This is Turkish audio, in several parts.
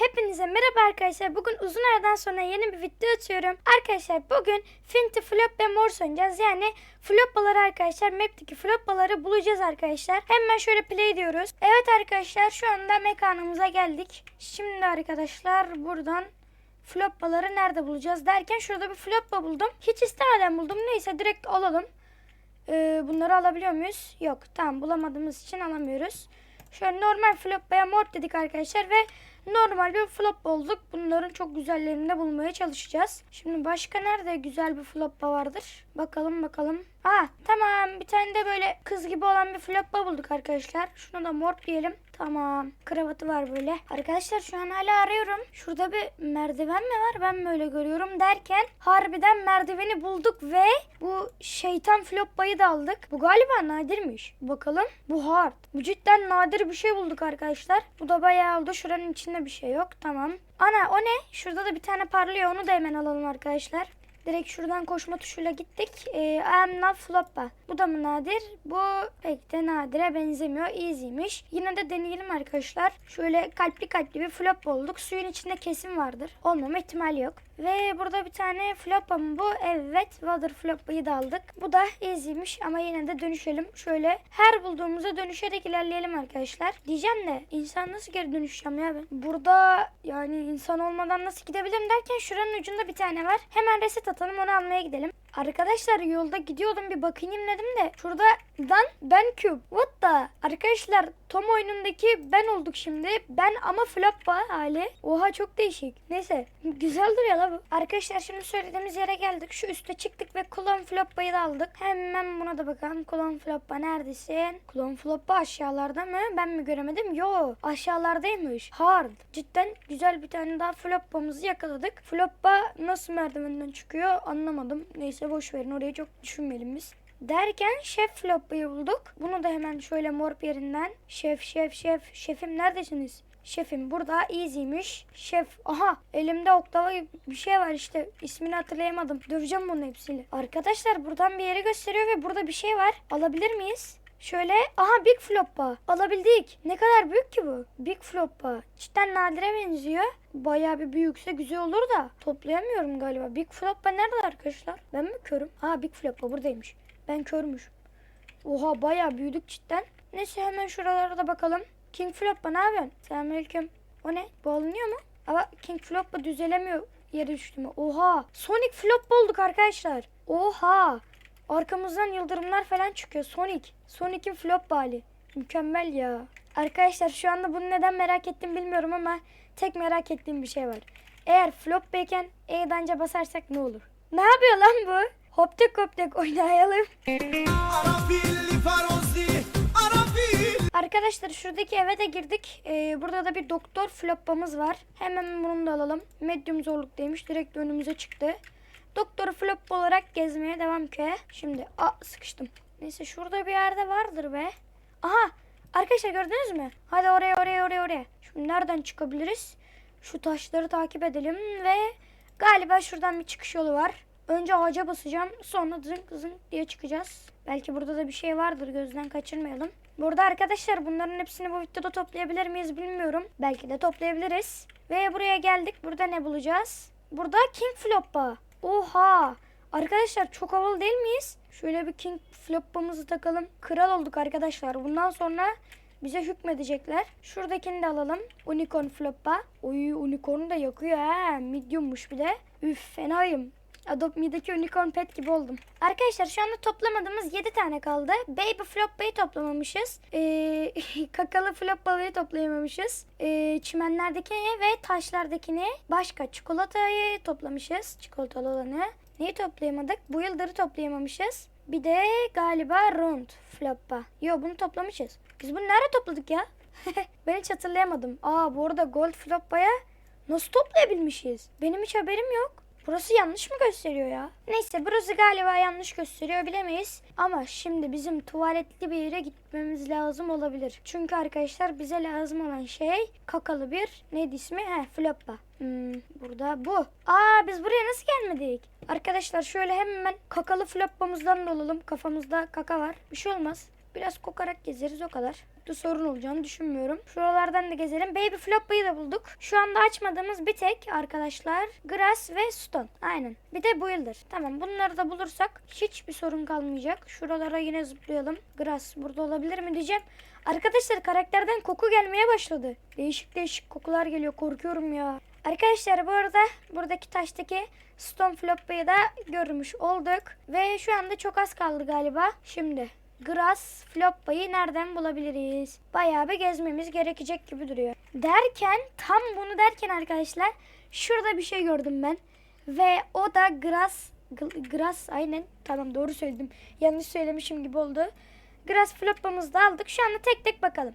Hepinize merhaba arkadaşlar. Bugün uzun aradan sonra yeni bir video atıyorum. Arkadaşlar bugün Finti Flop ve Morse oynayacağız. Yani floppaları arkadaşlar map'teki floppaları bulacağız arkadaşlar. Hemen şöyle play diyoruz. Evet arkadaşlar şu anda mekanımıza geldik. Şimdi arkadaşlar buradan floppaları nerede bulacağız derken şurada bir floppa buldum. Hiç istemeden buldum. Neyse direkt alalım. Ee, bunları alabiliyor muyuz? Yok. Tamam bulamadığımız için alamıyoruz. Şöyle normal floppaya mort dedik arkadaşlar ve normal bir flop bulduk. Bunların çok güzellerini de bulmaya çalışacağız. Şimdi başka nerede güzel bir floppa vardır? Bakalım bakalım. Aa tamam bir tane de böyle kız gibi olan bir floppa bulduk arkadaşlar. Şuna da mort diyelim. Tamam. Kravatı var böyle. Arkadaşlar şu an hala arıyorum. Şurada bir merdiven mi var? Ben böyle görüyorum derken harbiden merdiveni bulduk ve bu şeytan floppayı da aldık. Bu galiba nadirmiş. Bakalım. Bu hard. Bu cidden nadir bir şey bulduk arkadaşlar. Bu da bayağı oldu. Şuranın içinde bir şey yok. Tamam. Ana o ne? Şurada da bir tane parlıyor. Onu da hemen alalım arkadaşlar. Direkt şuradan koşma tuşuyla gittik. Ee, I am not floppa. Bu da mı nadir? Bu pek de nadire benzemiyor. Easy'miş. Yine de deneyelim arkadaşlar. Şöyle kalpli kalpli bir flop bulduk. Suyun içinde kesin vardır. Olmama ihtimali yok. Ve burada bir tane floppa mı bu? Evet. Water floppa'yı da aldık. Bu da easy'miş ama yine de dönüşelim. Şöyle her bulduğumuza dönüşerek ilerleyelim arkadaşlar. Diyeceğim de insan nasıl geri dönüşeceğim ya ben? Burada yani insan olmadan nasıl gidebilirim derken şuranın ucunda bir tane var. Hemen reset atalım onu almaya gidelim. Arkadaşlar yolda gidiyordum bir bakayım dedim de şurada Dan Ben Cube. What the? Arkadaşlar Tom oyunundaki ben olduk şimdi. Ben ama floppa hali. Oha çok değişik. Neyse güzel duruyor la bu. Arkadaşlar şimdi söylediğimiz yere geldik. Şu üste çıktık ve klon floppayı da aldık. Hemen buna da bakalım. Klon floppa neredesin? Klon floppa aşağılarda mı? Ben mi göremedim? Yo aşağılardaymış. Hard. Cidden güzel bir tane daha floppamızı yakaladık. Floppa nasıl merdivenden çıkıyor anlamadım. Neyse boş verin orayı çok düşünmeyelim biz. Derken şef floppayı bulduk. Bunu da hemen şöyle morp yerinden. Şef şef şef. Şefim neredesiniz? Şefim burada easy'miş. Şef aha elimde oklava gibi bir şey var işte ismini hatırlayamadım. Döveceğim bunun hepsiyle. Arkadaşlar buradan bir yeri gösteriyor ve burada bir şey var. Alabilir miyiz? Şöyle aha Big Floppa alabildik. Ne kadar büyük ki bu? Big Floppa. Cidden nadire benziyor. Bayağı bir büyükse güzel olur da toplayamıyorum galiba. Big Floppa nerede arkadaşlar? Ben mi körüm? Ha Big Floppa buradaymış. Ben körmüş. Oha bayağı büyüdük cidden. Neyse hemen şuralara da bakalım. King Floppa ne yapıyorsun? Selamünaleyküm. O ne? Bu alınıyor mu? Ama King Floppa düzelemiyor yere düştü mü? Oha. Sonic Floppa olduk arkadaşlar. Oha. Arkamızdan yıldırımlar falan çıkıyor. Sonic. Sonic'in flop hali. Mükemmel ya. Arkadaşlar şu anda bunu neden merak ettim bilmiyorum ama tek merak ettiğim bir şey var. Eğer flop beyken E'danca basarsak ne olur? Ne yapıyor lan bu? Hoptek hoptek oynayalım. Arkadaşlar şuradaki eve de girdik. Ee, burada da bir doktor floppamız var. Hemen bunu da alalım. Medium zorluktaymış. Direkt önümüze çıktı. Doktor flop olarak gezmeye devam ki. Şimdi a sıkıştım. Neyse şurada bir yerde vardır be. Aha arkadaşlar gördünüz mü? Hadi oraya oraya oraya oraya. Şimdi nereden çıkabiliriz? Şu taşları takip edelim ve galiba şuradan bir çıkış yolu var. Önce ağaca basacağım. Sonra zınk zınk diye çıkacağız. Belki burada da bir şey vardır. Gözden kaçırmayalım. Burada arkadaşlar bunların hepsini bu videoda toplayabilir miyiz bilmiyorum. Belki de toplayabiliriz. Ve buraya geldik. Burada ne bulacağız? Burada King Floppa. Oha. Arkadaşlar çok havalı değil miyiz? Şöyle bir King Floppa'mızı takalım. Kral olduk arkadaşlar. Bundan sonra bize hükmedecekler. Şuradakini de alalım. Unicorn Floppa. Oy unicorn da yakıyor ha. Mediummuş bir de. Üf fenayım. Adopt Me'deki unicorn pet gibi oldum. Arkadaşlar şu anda toplamadığımız 7 tane kaldı. Baby Floppa'yı toplamamışız. Ee, kakalı Floppa'yı toplayamamışız. Ee, çimenlerdekini ve taşlardakini başka çikolatayı toplamışız. Çikolatalı olanı. Neyi toplayamadık? Bu yıldırı toplayamamışız. Bir de galiba Round Floppa. Yo bunu toplamışız. Biz bunu nerede topladık ya? ben hiç hatırlayamadım. Aa bu arada Gold Floppa'ya nasıl toplayabilmişiz? Benim hiç haberim yok. Burası yanlış mı gösteriyor ya? Neyse burası galiba yanlış gösteriyor bilemeyiz. Ama şimdi bizim tuvaletli bir yere gitmemiz lazım olabilir. Çünkü arkadaşlar bize lazım olan şey kakalı bir neydi ismi? He floppa. Hmm, burada bu. Aa biz buraya nasıl gelmedik? Arkadaşlar şöyle hemen kakalı floppamızdan da olalım. Kafamızda kaka var. Bir şey olmaz. Biraz kokarak gezeriz o kadar. Çok da sorun olacağını düşünmüyorum. Şuralardan da gezelim. Baby Floppa'yı da bulduk. Şu anda açmadığımız bir tek arkadaşlar Grass ve Stone. Aynen. Bir de Builder. Tamam bunları da bulursak hiçbir sorun kalmayacak. Şuralara yine zıplayalım. Grass burada olabilir mi diyeceğim. Arkadaşlar karakterden koku gelmeye başladı. Değişik değişik kokular geliyor. Korkuyorum ya. Arkadaşlar bu arada buradaki taştaki Stone Floppa'yı da görmüş olduk. Ve şu anda çok az kaldı galiba. Şimdi Grass Floppa'yı nereden bulabiliriz? Bayağı bir gezmemiz gerekecek gibi duruyor. Derken tam bunu derken arkadaşlar şurada bir şey gördüm ben. Ve o da Grass Grass aynen tamam doğru söyledim. Yanlış söylemişim gibi oldu. Grass Floppa'mızı da aldık. Şu anda tek tek bakalım.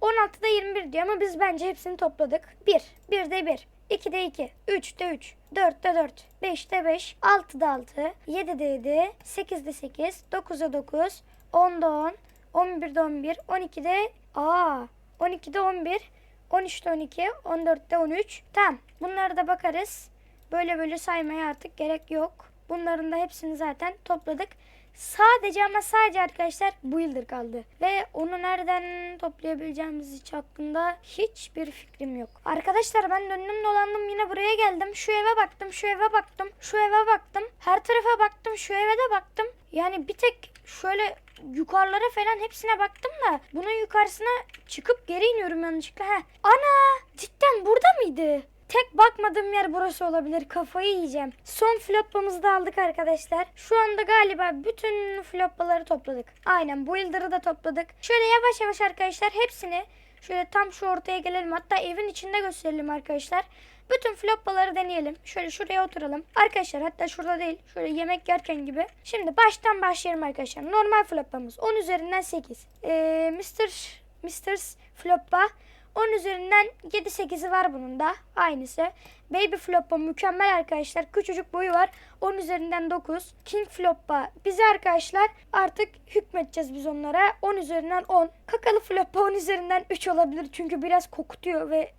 16'da 21 diyor ama biz bence hepsini topladık. 1, 1'de 1, 2'de 2, 3'de 3, 4'de 4, 5'de 5, 6'da 6, 7'de 7, 8'de 8, 9'da 9, 10'da 10, 11'de 11, 12'de aa 12'de 11, 13'te 12, 14'te 13. Tamam bunlara da bakarız. Böyle böyle saymaya artık gerek yok. Bunların da hepsini zaten topladık. Sadece ama sadece arkadaşlar Builder kaldı. Ve onu nereden toplayabileceğimiz hiç hakkında hiçbir fikrim yok. Arkadaşlar ben döndüm dolandım yine buraya geldim. Şu eve baktım, şu eve baktım, şu eve baktım. Her tarafa baktım, şu eve de baktım. Yani bir tek şöyle yukarılara falan hepsine baktım da bunun yukarısına çıkıp geri iniyorum yanlışlıkla. Heh. Ana cidden burada mıydı? Tek bakmadığım yer burası olabilir. Kafayı yiyeceğim. Son floppamızı da aldık arkadaşlar. Şu anda galiba bütün floppaları topladık. Aynen builder'ı da topladık. Şöyle yavaş yavaş arkadaşlar hepsini şöyle tam şu ortaya gelelim. Hatta evin içinde gösterelim arkadaşlar. Bütün floppaları deneyelim. Şöyle şuraya oturalım. Arkadaşlar hatta şurada değil. Şöyle yemek yerken gibi. Şimdi baştan başlayalım arkadaşlar. Normal floppamız 10 üzerinden 8. Ee, Mr. Mr. Floppa 10 üzerinden 7-8'i var bunun da. Aynısı. Baby Floppa mükemmel arkadaşlar. Küçücük boyu var. 10 üzerinden 9. King Floppa bize arkadaşlar artık hükmedeceğiz biz onlara. 10 üzerinden 10. Kakalı Floppa 10 üzerinden 3 olabilir. Çünkü biraz kokutuyor ve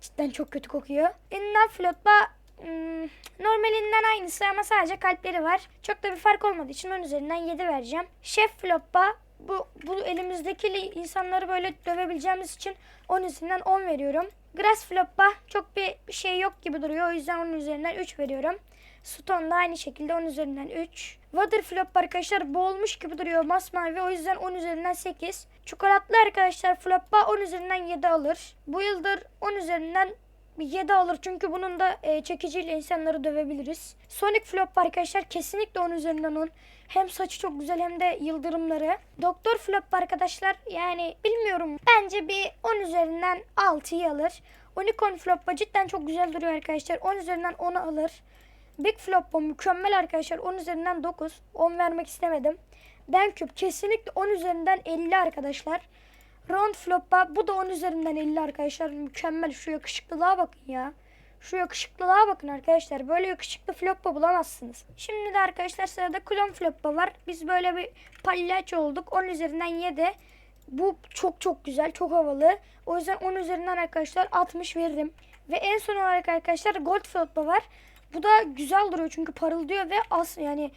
cidden çok kötü kokuyor. Innan Floppa hmm, normalinden aynısı ama sadece kalpleri var. Çok da bir fark olmadığı için 10 üzerinden 7 vereceğim. Chef Floppa bu, bu elimizdeki insanları böyle dövebileceğimiz için 10 üzerinden 10 veriyorum. Grass Flop'a çok bir şey yok gibi duruyor. O yüzden 10 üzerinden 3 veriyorum. Stone da aynı şekilde 10 üzerinden 3. Water Flop arkadaşlar boğulmuş gibi duruyor masmavi. O yüzden 10 üzerinden 8. Çikolatlı arkadaşlar Flop'a 10 üzerinden 7 alır. Bu yıldır 10 üzerinden 7 alır çünkü bunun da e, çekiciyle insanları dövebiliriz. Sonic Flop arkadaşlar kesinlikle 10 üzerinden 10. Hem saçı çok güzel hem de yıldırımları. Doktor Flop arkadaşlar yani bilmiyorum. Bence bir 10 üzerinden 6'yı alır. Unicorn Flop'a cidden çok güzel duruyor arkadaşlar. 10 üzerinden 10'u alır. Big Flop'a mükemmel arkadaşlar. 10 üzerinden 9. 10 vermek istemedim. Ben küp kesinlikle 10 üzerinden 50 arkadaşlar. Round Flop'a bu da 10 üzerinden 50 arkadaşlar. Mükemmel. Şu yakışıklılığa bakın ya. Şu yakışıklılığa bakın arkadaşlar. Böyle yakışıklı floppa bulamazsınız. Şimdi de arkadaşlar sırada klon floppa var. Biz böyle bir palyaço olduk. 10 üzerinden 7. Bu çok çok güzel. Çok havalı. O yüzden 10 üzerinden arkadaşlar 60 veririm. Ve en son olarak arkadaşlar gold floppa var. Bu da güzel duruyor çünkü parıldıyor ve az yani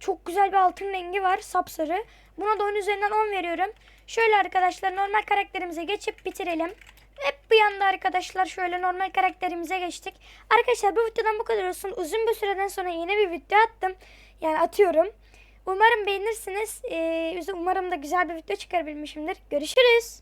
çok güzel bir altın rengi var sapsarı. Buna da 10 üzerinden 10 veriyorum. Şöyle arkadaşlar normal karakterimize geçip bitirelim. Hep bir yanda arkadaşlar şöyle normal karakterimize geçtik. Arkadaşlar bu videodan bu kadar olsun. Uzun bir süreden sonra yeni bir video attım. Yani atıyorum. Umarım beğenirsiniz. Ee, umarım da güzel bir video çıkarabilmişimdir. Görüşürüz.